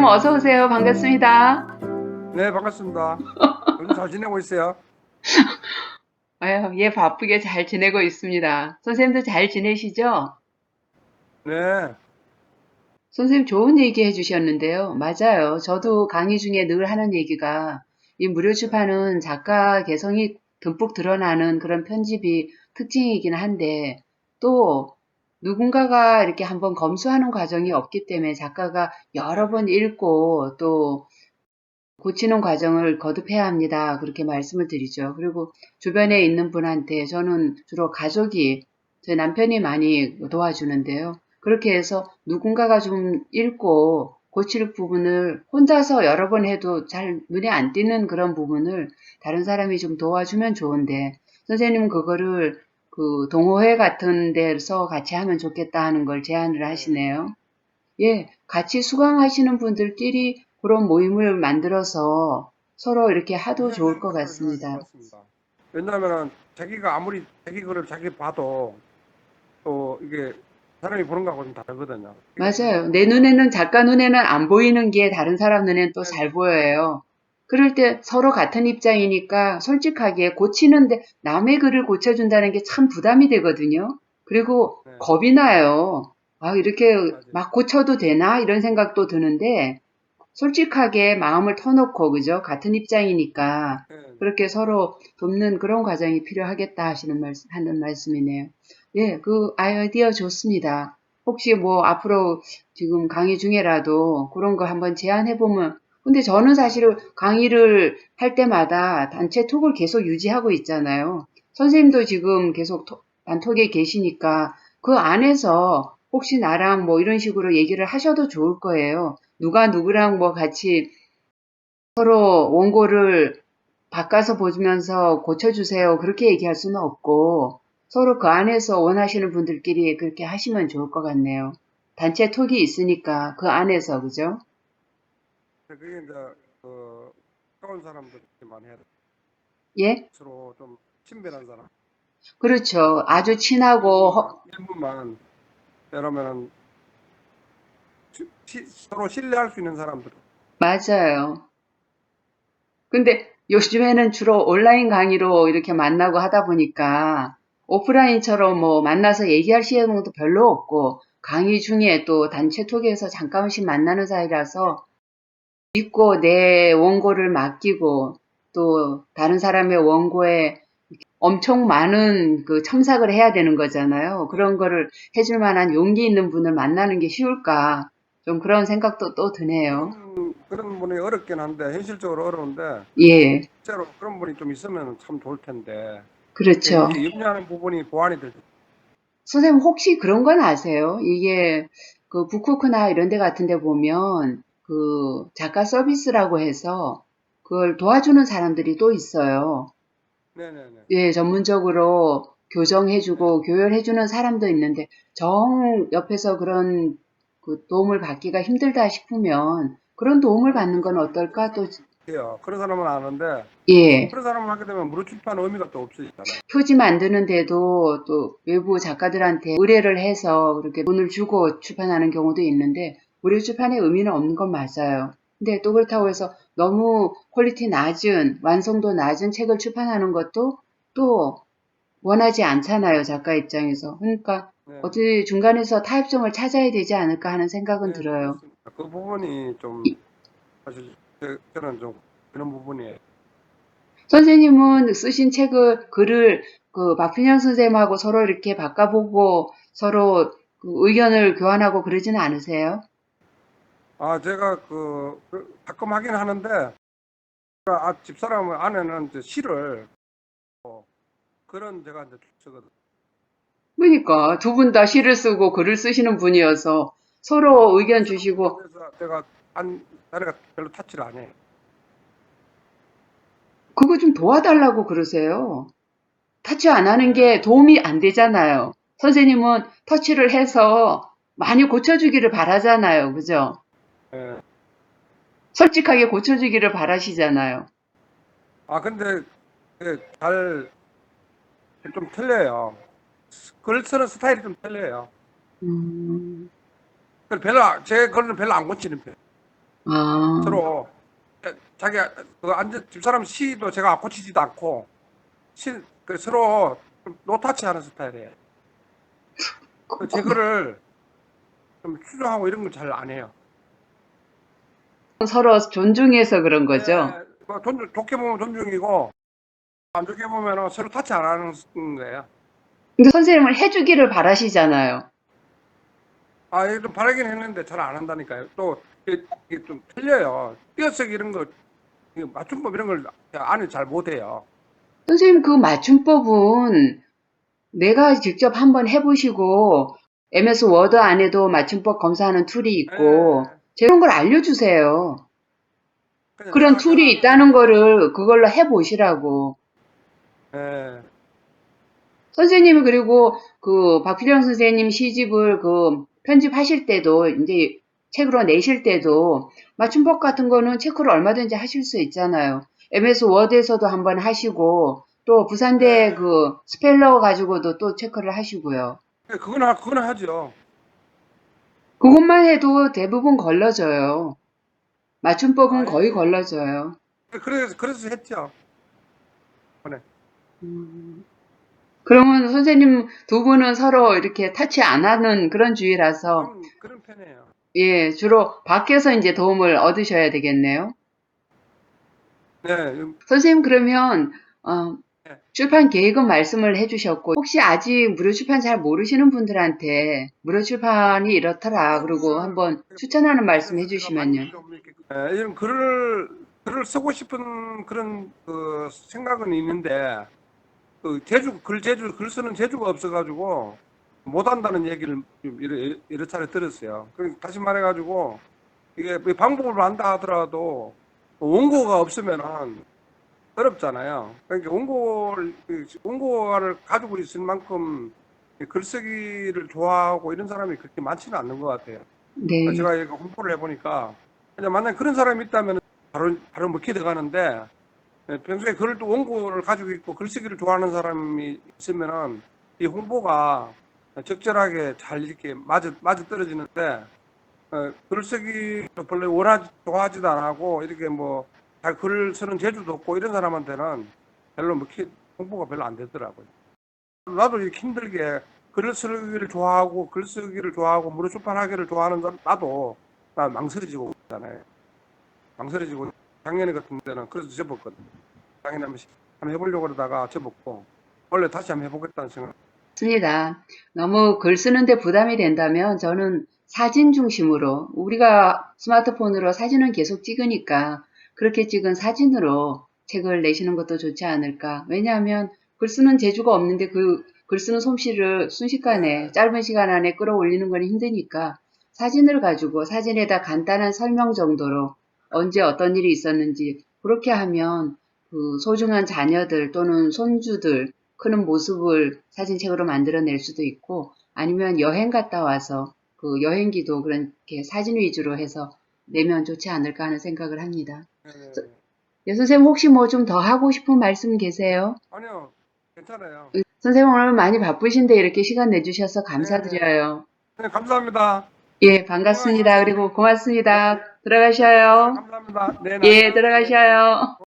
선생님 어서 오세요. 반갑습니다. 네, 반갑습니다. 요즘 잘 지내고 있어요? 아유, 예, 바쁘게 잘 지내고 있습니다. 선생님도 잘 지내시죠? 네. 선생님 좋은 얘기 해주셨는데요. 맞아요. 저도 강의 중에 늘 하는 얘기가 이 무료 출판은 작가 개성이 듬뿍 드러나는 그런 편집이 특징이긴 한데 또 누군가가 이렇게 한번 검수하는 과정이 없기 때문에 작가가 여러 번 읽고 또 고치는 과정을 거듭해야 합니다. 그렇게 말씀을 드리죠. 그리고 주변에 있는 분한테 저는 주로 가족이 제 남편이 많이 도와주는데요. 그렇게 해서 누군가가 좀 읽고 고칠 부분을 혼자서 여러 번 해도 잘 눈에 안 띄는 그런 부분을 다른 사람이 좀 도와주면 좋은데 선생님은 그거를 그 동호회 같은 데서 같이 하면 좋겠다 하는 걸 제안을 하시네요. 예, 같이 수강하시는 분들끼리 그런 모임을 만들어서 서로 이렇게 하도 좋을 것 같습니다. 왜냐하면 자기가 아무리 자기 글을 자기 봐도 또 이게 사람이 보는 거하고 좀 다르거든요. 맞아요. 내 눈에는 작가 눈에는 안 보이는 게 다른 사람 눈에는 또 잘 보여요. 그럴 때 서로 같은 입장이니까 솔직하게 고치는데 남의 글을 고쳐준다는 게 참 부담이 되거든요. 그리고 네. 겁이 나요. 아, 이렇게 막 고쳐도 되나? 이런 생각도 드는데 솔직하게 마음을 터놓고, 그죠? 같은 입장이니까 네. 그렇게 서로 돕는 그런 과정이 필요하겠다 하시는 말, 하는 말씀이네요. 예, 그 아이디어 좋습니다. 혹시 뭐 앞으로 지금 강의 중에라도 그런 거 한번 제안해보면, 근데 저는 사실 강의를 할 때마다 단체 톡을 계속 유지하고 있잖아요. 선생님도 지금 계속 톡- 단톡에 계시니까 그 안에서 혹시 나랑 뭐 이런 식으로 얘기를 하셔도 좋을 거예요. 누가 누구랑 뭐 같이 서로 원고를 바꿔서 보면서 고쳐주세요. 그렇게 얘기할 수는 없고 서로 그 안에서 원하시는 분들끼리 그렇게 하시면 좋을 것 같네요. 단체 톡이 있으니까 그 안에서 그죠? 그게 이제 그 가까운 사람들만 해야 돼. 예? 서로 좀 친밀한 사람. 그렇죠. 아주 친하고 허- 일부만 그러면은 시- 시- 서로 신뢰할 수 있는 사람들. 맞아요. 근데 요즘에는 주로 온라인 강의로 이렇게 만나고 하다 보니까 오프라인처럼 뭐 만나서 얘기할 시간도 별로 없고 강의 중에 또 단체 톡에서 잠깐씩 만나는 사이라서 믿고 내 원고를 맡기고 또 다른 사람의 원고에 엄청 많은 그 첨삭을 해야 되는 거잖아요. 그런 거를 해줄 만한 용기 있는 분을 만나는 게 쉬울까? 좀 그런 생각도 또 드네요. 그런, 그런 분이 어렵긴 한데 현실적으로 어려운데 예, 실제로 그런 분이 좀 있으면 참 좋을 텐데 그렇죠. 염려하는 부분이 보완이 될 선생님 혹시 그런 건 아세요? 이게 그 북쿠크나 이런 데 같은 데 보면 그 작가 서비스라고 해서 그걸 도와주는 사람들이 또 있어요. 네네네. 예, 전문적으로 교정해주고 교열해주는 사람도 있는데 정 옆에서 그런 그 도움을 받기가 힘들다 싶으면 그런 도움을 받는 건 어떨까? 또 해요. 그런 사람은 아는데 예, 그런 사람을 하게 되면 무료 출판 의미가 또 없어지잖아요. 표지 만드는데도 또 외부 작가들한테 의뢰를 해서 그렇게 돈을 주고 출판하는 경우도 있는데 무료 출판의 의미는 없는 건 맞아요. 근데 또 그렇다고 해서 너무 퀄리티 낮은 완성도 낮은 책을 출판하는 것도 또 원하지 않잖아요 작가 입장에서. 그러니까 네. 어떻게 중간에서 타협점을 찾아야 되지 않을까 하는 생각은 네, 들어요. 그렇습니다. 그 부분이 좀 사실 저- 저는 좀 그런 부분이에요. 선생님은 쓰신 책을 글을 그 박준영 선생님하고 서로 이렇게 바꿔보고 서로 그 의견을 교환하고 그러지는 않으세요? 아 제가 그, 그 가끔 하긴 하는데 아, 집사람 아내는 이제 시를 어, 그런 제가 이제 쓰거든. 그러니까 두 분 다 시를 쓰고 글을 쓰시는 분이어서 서로 의견 주시고 그래서 제가 안 자네가 별로 타치를 안 해. 그거 좀 도와달라고 그러세요. 터치 안 하는 게 도움이 안 되잖아요. 선생님은 터치를 해서 많이 고쳐주기를 바라잖아요. 그죠? 예. 솔직하게 고쳐주기를 바라시잖아요. 아 근데 잘 좀 틀려요. 글 쓰는 스타일이 좀 틀려요. 음, 그걸 별로 안- 제 글은 별로 안 고치는 편. 아, 서로 자기 그 앉은 집사람 시도 제가 고치지도 않고 시, 그 서로 노타치하는 스타일이에요. 그 제 글을 좀 추종하고 이런 걸 잘 안 해요. 서로 존중해서 그런 거죠. 네, 뭐 존중, 좋게 보면 존중이고 안 좋게 보면 서로 타치 안 하는 거예요. 근데 선생님은 해주기를 바라시잖아요. 아, 이게 좀 바라긴 했는데 잘 안 한다니까요. 또 이게, 이게 좀 틀려요. 띄어쓰기 이런 거 맞춤법 이런 걸 안에 잘 못해요. 선생님 그 맞춤법은 내가 직접 한번 해보시고 MS 워드 안에도 맞춤법 검사하는 툴이 있고 예, 그런 걸 알려주세요. 그냥 그런 툴이 있다는 거를 그걸로 해보시라고. 예. 선생님이 그리고 그 박필영 선생님 시집을 그 편집하실 때도 이제 책으로 내실 때도 맞춤법 같은 거는 체크를 얼마든지 하실 수 있잖아요. MS 워드에서도 한번 하시고 또 부산대 네. 그 스펠러 가지고도 또 체크를 하시고요. 그건 하, 그건 하죠. 그것만 해도 대부분 걸러져요. 맞춤법은 아, 거의 예. 걸러져요. 그래서 그래서 했죠. 음. 그러면 선생님 두 분은 서로 이렇게 타치 안 하는 그런 주의라서 그런, 그런 편이에요. 예, 주로 밖에서 이제 도움을 얻으셔야 되겠네요. 네, 선생님 그러면 어, 네. 출판 계획은 말씀을 해주셨고 혹시 아직 무료 출판 잘 모르시는 분들한테 무료 출판이 이렇더라 그리고 한번 추천하는 말씀 해주시면요. 예, 이런 글을 글을 쓰고 싶은 그런 그 생각은 있는데 그 재주 글 재주 글 쓰는 재주가 없어가지고 못 한다는 얘기를 여러 차례 들었어요. 그 다시 말해가지고 이게 뭐 방법을 안다 하더라도 원고가 없으면은 어렵잖아요. 그러니까 원고를 그 원고를 가지고 있을 만큼 글쓰기를 좋아하고 이런 사람이 그렇게 많지는 않는 것 같아요. 네, 제가 이거 홍보를 해보니까 그냥 만약 그런 사람이 있다면 바로 바로 먹히 들어가는데 예, 평소에 글을 또 원고를 가지고 있고 글쓰기를 좋아하는 사람이 있으면은 이 홍보가 적절하게 잘 이렇게 맞아 맞아 떨어지는데 어, 글쓰기도 별로 원하지 좋아하지도 안 하고 이렇게 뭐잘 글을 쓰는 재주도 없고 이런 사람한테는 별로 먹히 홍보가 별로 안 되더라고요. 나도 이렇게 힘들게 글을 쓰기를 좋아하고 글 쓰기를 좋아하고 무료 출판하기를 좋아하는 사- 나도 나 망설여지고 있잖아요. 망설여지고 작년에 같은 데는 그래서 접었거든. 작년에 한번 해보려고 그러다가 접었고 원래 다시 한번 해보겠다는 생각. 맞습니다. 너무 글 쓰는데 부담이 된다면 저는 사진 중심으로 우리가 스마트폰으로 사진은 계속 찍으니까 그렇게 찍은 사진으로 책을 내시는 것도 좋지 않을까. 왜냐하면 글 쓰는 재주가 없는데 그 글 쓰는 솜씨를 순식간에 네. 짧은 시간 안에 끌어올리는 건 힘드니까 사진을 가지고 사진에다 간단한 설명 정도로 언제 어떤 일이 있었는지 그렇게 하면 그 소중한 자녀들 또는 손주들 크는 모습을 사진책으로 만들어낼 수도 있고 아니면 여행 갔다 와서 그 여행기도 그렇게 사진 위주로 해서 내면 좋지 않을까 하는 생각을 합니다. 네. 예, 선생님 혹시 뭐 좀 더 하고 싶은 말씀 계세요? 아니요, 괜찮아요. 선생님 오늘 많이 바쁘신데 이렇게 시간 내주셔서 감사드려요. 네, 감사합니다. 예, 반갑습니다. 그리고 고맙습니다. 들어가셔요. 감사합니다. 네, 예, 들어가셔요.